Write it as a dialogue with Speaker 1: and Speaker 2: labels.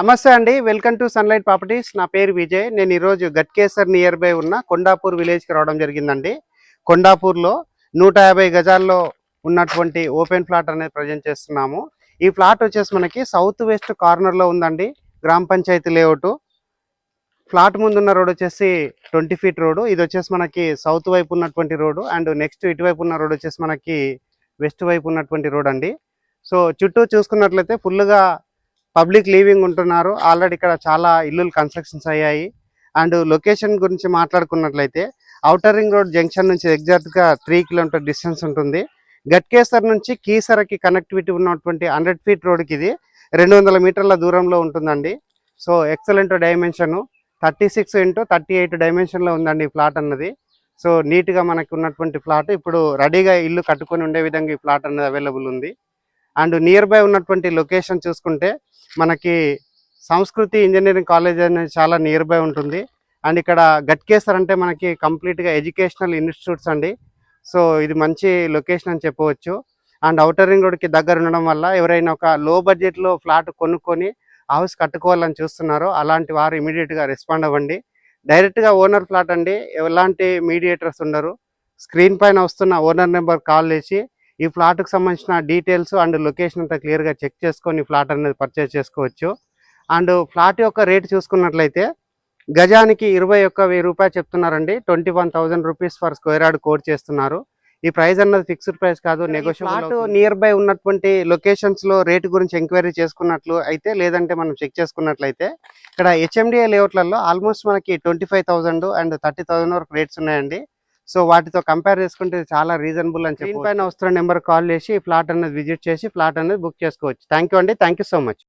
Speaker 1: నమస్తే అండి welcome to sunlight properties. నా పేరు విజయ్. నేను ఈరోజు గట్కేసర్ నియర్ బై ఉన్న కొండాపూర్ విలేజ్కి రావడం జరిగిందండి. కొండాపూర్లో నూట యాభై గజాల్లో ఉన్నటువంటి ఓపెన్ ప్లాట్ అనేది ప్రజెంట్ చేస్తున్నాము. ఈ ప్లాట్ వచ్చేసి మనకి సౌత్ వెస్ట్ కార్నర్లో ఉందండి గ్రామ పంచాయతీ లేఅవుట్. ఫ్లాట్ ముందున్న రోడ్ వచ్చేసి ట్వంటీ ఫీట్ రోడ్. ఇది వచ్చేసి మనకి సౌత్ వైపు ఉన్నటువంటి రోడ్డు అండ్ నెక్స్ట్ ఇటువైపు ఉన్న రోడ్ వచ్చేసి మనకి వెస్ట్ వైపు ఉన్నటువంటి రోడ్ అండి. సో చుట్టూ చూసుకున్నట్లయితే ఫుల్గా పబ్లిక్ లీవింగ్ ఉంటున్నారు. ఆల్రెడీ ఇక్కడ చాలా ఇల్లులు కన్స్ట్రక్షన్స్ అయ్యాయి. అండ్ లొకేషన్ గురించి మాట్లాడుకున్నట్లయితే ఔటర్ రింగ్ రోడ్ జంక్షన్ నుంచి ఎగ్జాక్ట్గా త్రీ కిలోమీటర్ డిస్టెన్స్ ఉంటుంది. గట్కేసర్ నుంచి కీసరకి కనెక్టివిటీ ఉన్నటువంటి హండ్రెడ్ ఫీట్ రోడ్కి ఇది రెండు వందల మీటర్ల దూరంలో ఉంటుందండి. So excellent dimension. Thirty six into thirty eight డైమెన్షన్లో ఉందండి ఈ ప్లాట్ అన్నది. సో నీట్గా మనకు ఉన్నటువంటి ప్లాట్. ఇప్పుడు రెడీగా ఇల్లు కట్టుకొని ఉండే విధంగా ఈ ప్లాట్ అన్నది అవైలబుల్ ఉంది. అండ్ నియర్ బై ఉన్నటువంటి లొకేషన్ చూసుకుంటే మనకి సంస్కృతి ఇంజనీరింగ్ కాలేజ్ అనేది చాలా నియర్ బై ఉంటుంది. అండ్ ఇక్కడ గట్కేసర్ అంటే మనకి కంప్లీట్గా ఎడ్యుకేషనల్ ఇన్స్టిట్యూట్స్ అండి. సో ఇది మంచి లొకేషన్ అని చెప్పవచ్చు. అండ్ అవుటర్ రింగ్ రోడ్కి దగ్గర ఉండడం వల్ల ఎవరైనా ఒక లో బడ్జెట్లో ఫ్లాట్ కొనుక్కొని హౌస్ కట్టుకోవాలని చూస్తున్నారో. అలాంటి వారు ఇమీడియట్గా రెస్పాండ్ అవ్వండి. డైరెక్ట్గా ఓనర్ ఫ్లాట్ అండి. ఎలాంటి మీడియేటర్స్ ఉండరు. స్క్రీన్ పైన వస్తున్న ఓనర్ నెంబర్ కాల్ చేసి ఈ ఫ్లాట్కి సంబంధించిన డీటెయిల్స్ అండ్ లొకేషన్ అంతా క్లియర్గా చెక్ చేసుకొని ఫ్లాట్ అనేది పర్చేస్ చేసుకోవచ్చు. అండ్ ఫ్లాట్ యొక్క రేట్ చూసుకున్నట్లయితే గజానికి ఇరవై ఒక్క వెయ్యి రూపాయలు చెప్తున్నారండి. Twenty one thousand rupees for square yard quote చేస్తున్నారు. ఈ ప్రైస్ అన్నది ఫిక్స్డ్ ప్రైస్ కాదు నెగోషియబుల్ నియర్ బై ఉన్నటువంటి లొకేషన్స్లో రేట్ గురించి ఎంక్వైరీ చేసుకున్నట్లు అయితే లేదంటే మనం చెక్ చేసుకున్నట్లయితే ఇక్కడ హెచ్ఎండిఏ లేఅవుట్లలో ఆల్మోస్ట్ మనకి twenty five thousand and thirty thousand వరకు రేట్స్ ఉన్నాయండి. సో వాటితో కంపేర్ చేసుకుంటే చాలా రీజనబుల్ అని చెప్పి పైన వస్తున్న నెంబర్ కాల్ చేసి ప్లాట్ ఫ్లాట్ అనేది విజిట్ చేసి ఫ్లాట్ అనేది బుక్ చేసుకోవచ్చు. థ్యాంక్ యూ అండి. Thank you so much.